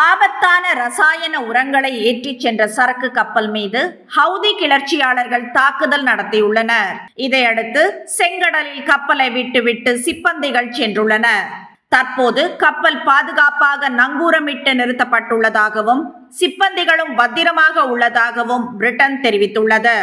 ஆபத்தான ரசாயன உரங்களை ஏற்றிச் சென்ற சரக்கு கப்பல் மீது ஹவுதி கிளர்ச்சியாளர்கள் தாக்குதல் நடத்தியுள்ளனர். இதையடுத்து செங்கடலில் கப்பலை விட்டுவிட்டு சிப்பந்திகள் சென்றுள்ளனர் தற்போது கப்பல் பாதுகாப்பாக நங்கூரமிட்டு நிறுத்தப்பட்டுள்ளதாகவும் சிப்பந்திகளும் பத்திரமாக உள்ளதாகவும் பிரிட்டன் தெரிவித்துள்ளது.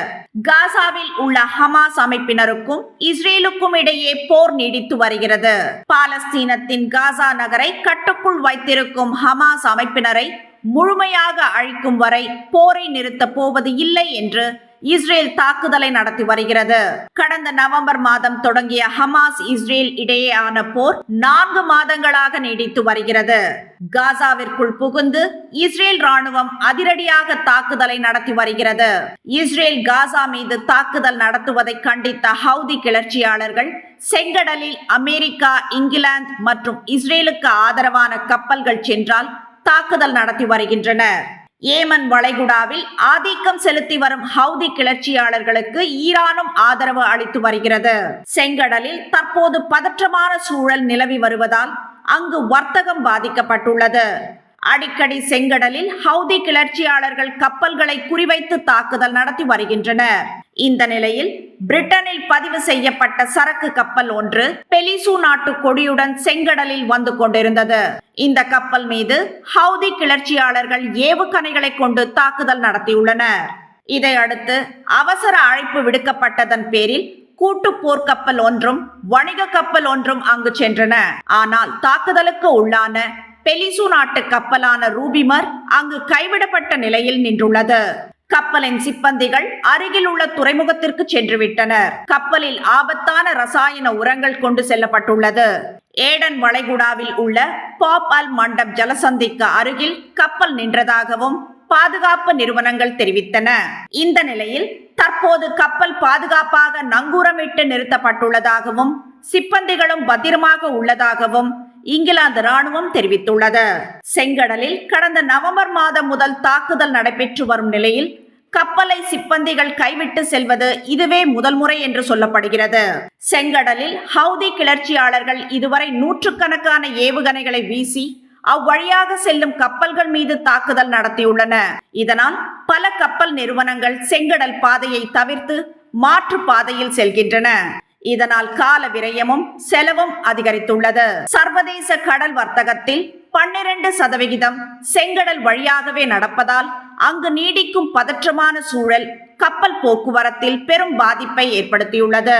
காசாவில் உள்ள ஹமாஸ் அமைப்பினருக்கும் இஸ்ரேலுக்கும் இடையே போர் நீடித்து வருகிறது. பாலஸ்தீனத்தின் காசா நகரை கட்டுக்குள் வைத்திருக்கும் ஹமாஸ் அமைப்பினரை முழுமையாக அழிக்கும் வரை போரை நிறுத்தப் போவது இல்லை என்று இஸ்ரேல் தாக்குதலை நடத்தி வருகிறது. கடந்த நவம்பர் மாதம் தொடங்கிய ஹமாஸ் இஸ்ரேல் இடையேயான போர் நான்கு மாதங்களாக நீடித்து வருகிறது. காசாவிற்குள் புகுந்து இஸ்ரேல் ராணுவம் அதிரடியாக தாக்குதலை நடத்தி வருகிறது. இஸ்ரேல் காசா மீது தாக்குதல் நடத்துவதை கண்டித்த ஹவுதி கிளர்ச்சியாளர்கள் செங்கடலில் அமெரிக்கா இங்கிலாந்து மற்றும் இஸ்ரேலுக்கு ஆதரவான கப்பல்கள் சென்றால் தாக்குதல் நடத்தி வருகின்றனர். ஏமன் வளைகுடாவில் ஆதிக்கம் செலுத்தி வரும் ஹவுதி கிளர்ச்சியாளர்களுக்கு ஈரானும் ஆதரவு அளித்து வருகிறது. செங்கடலில் தற்போது பதற்றமான சூழல் நிலவி வருவதால் அங்கு வர்த்தகம் பாதிக்கப்பட்டுள்ளது. அடிக்கடி செங்கடலில் ஹவுதி கிளர்ச்சியாளர்கள் கப்பல்களை குறிவைத்து தாக்குதல் நடத்தி வருகின்றனர். இந்த நிலையில் பிரிட்டனில் பதிவு செய்யப்பட்ட சரக்கு கப்பல் ஒன்று பெலிசு நாட்டு கொடியுடன் செங்கடலில் வந்து கொண்டிருந்தது. இந்த கப்பல் மீது ஹவுதி கிளர்ச்சியாளர்கள் ஏவுகணைகளை கொண்டு தாக்குதல் நடத்தியுள்ளனர். இதையடுத்து அவசர அழைப்பு விடுக்கப்பட்டதன் பேரில் கூட்டு போர்க்கப்பல் ஒன்றும் வணிக கப்பல் ஒன்றும் அங்கு சென்றன. ஆனால் தாக்குதலுக்கு உள்ளான பெலிசு நாட்டு கப்பலான ரூபிமர் அங்கு கைவிடப்பட்ட நிலையில் நின்றுள்ளது. கப்பலின் சிப்பந்திகள் அருகில் உள்ள துறைமுகத்திற்கு சென்று விட்டனர் கப்பலில் ஆபத்தான ரசாயன உரங்கள் கொண்டு செல்லப்பட்டுள்ளது. ஏடன் வளைகுடாவில் உள்ள பாப் அல் மண்டப் ஜலசந்திக்கு அருகில் கப்பல் நின்றதாகவும் பாதுகாப்பு நிறுவனங்கள் தெரிவித்தன. இந்த நிலையில் தற்போது கப்பல் பாதுகாப்பாக நங்கூரமிட்டு நிறுத்தப்பட்டுள்ளதாகவும் சிப்பந்திகளும் பத்திரமாக உள்ளதாகவும் இங்கிலாந்து ராணுவம் தெரிவித்துள்ளது. செங்கடலில் கடந்த நவம்பர் மாதம் முதல் தாக்குதல் நடைபெற்று வரும் நிலையில் கப்பலை சிப்பந்திகள் கைவிட்டு செல்வது இதுவே முதல் முறை என்று சொல்லப்படுகிறது. செங்கடலில் ஹவுதி கிளர்ச்சியாளர்கள் இதுவரை நூற்றுக்கணக்கான ஏவுகணைகளை வீசி அவ்வழியாக செல்லும் கப்பல்கள் மீது தாக்குதல் நடத்தியுள்ளன. இதனால் பல கப்பல் நிறுவனங்கள் செங்கடல் பாதையை தவிர்த்து மாற்று பாதையில் செல்கின்றன. இதனால் கால விரயமும் செலவும் அதிகரித்துள்ளது. சர்வதேச கடல் வர்த்தகத்தில் பன்னிரண்டு சதவிகிதம் செங்கடல் வழியாகவே நடப்பதால் அங்கு நீடிக்கும் பதற்றமான சூழல் கப்பல் போக்குவரத்தில் பெரும் பாதிப்பை ஏற்படுத்தியுள்ளது.